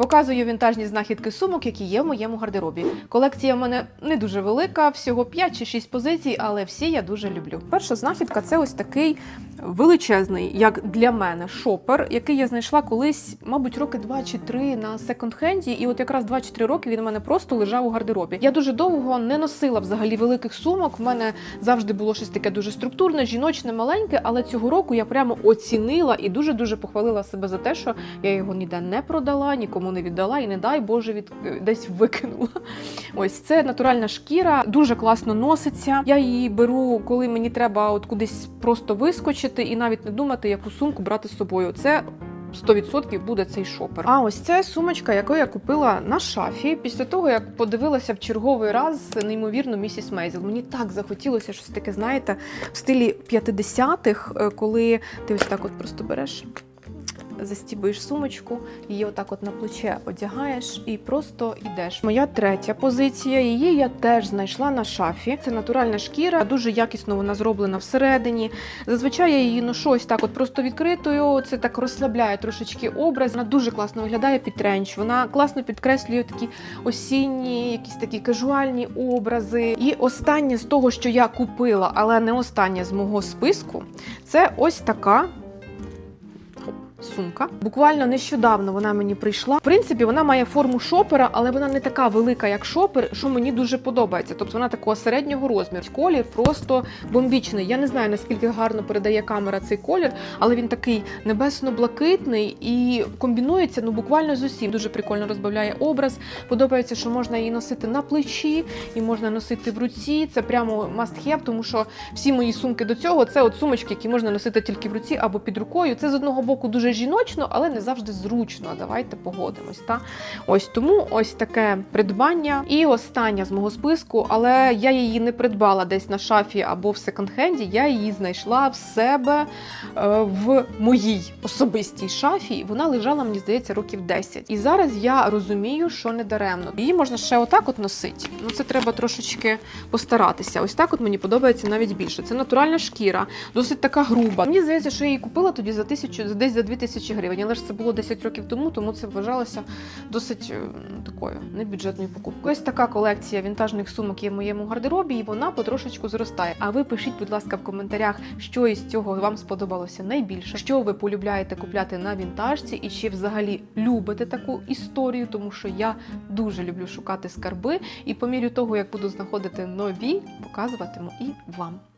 Показую вінтажні знахідки сумок, які є в моєму гардеробі. Колекція в мене не дуже велика, всього 5 чи 6 позицій, але всі я дуже люблю. Перша знахідка це ось такий величезний, як для мене, шопер, який я знайшла колись, мабуть, роки 2 чи 3 на секонд-хенді. І от якраз 2 чи 3 роки він у мене просто лежав у гардеробі. Я дуже довго не носила взагалі великих сумок. В мене завжди було щось таке дуже структурне, жіночне, маленьке. Але цього року я прямо оцінила і дуже дуже похвалила себе за те, що я його ніде не продала, нікому не віддала і не дай Боже від десь викинула. Ось це натуральна шкіра, дуже класно носиться. Я її беру, коли мені треба от кудись просто вискочити і навіть не думати, яку сумку брати з собою. Це 100% буде цей шопер. А ось це сумочка, яку я купила на шафі після того, як подивилася в черговий раз неймовірно місіс Мейзел. Мені так захотілося щось таке, знаєте, в стилі 50-х, е, коли ти ось так от просто береш. Застібуєш сумочку, її отак от на плече одягаєш і просто йдеш. Моя третя позиція. Її я теж знайшла на шафі. Це натуральна шкіра, дуже якісно вона зроблена всередині. Зазвичай я її ношу ось так, от просто відкритою. Це так розслабляє трошечки образ. Вона дуже класно виглядає під тренч. Вона класно підкреслює такі осінні, якісь такі кажуальні образи. І останнє з того, що я купила, але не останнє з мого списку, це ось така сумка. Буквально нещодавно вона мені прийшла. В принципі, вона має форму шопера, але вона не така велика, як шопер, що мені дуже подобається. Тобто вона такого середнього розміру. Колір просто бомбічний. Я не знаю наскільки гарно передає камера цей колір, але він такий небесно-блакитний і комбінується ну буквально з усім. Дуже прикольно розбавляє образ. Подобається, що можна її носити на плечі і можна носити в руці. Це прямо must have, тому що всі мої сумки до цього це от сумочки, які можна носити тільки в руці або під рукою. Це з одного боку дуже жіночно, але не завжди зручно. Давайте погодимось. Та ось тому ось таке придбання. І остання з мого списку, але я її не придбала десь на шафі або в секонд-хенді. Я її знайшла в себе е, в моїй особистій шафі. Вона лежала, мені здається, років 10. І зараз я розумію, що не даремно. Її можна ще отак от носити. Ну це треба трошечки постаратися. Ось так от мені подобається навіть більше. Це натуральна шкіра, досить така груба. Мені здається, що я її купила тоді за тисячу, десь за дві тисячі гривень. Але ж це було 10 років тому, тому це вважалося досить е, такою небюджетною покупкою. Ось така колекція вінтажних сумок є в моєму гардеробі, і вона потрошечку зростає. А ви пишіть, будь ласка, в коментарях, що із цього вам сподобалося найбільше, що ви полюбляєте купляти на вінтажці, і чи взагалі любите таку історію, тому що я дуже люблю шукати скарби, і по мірі того, як буду знаходити нові, показуватиму і вам.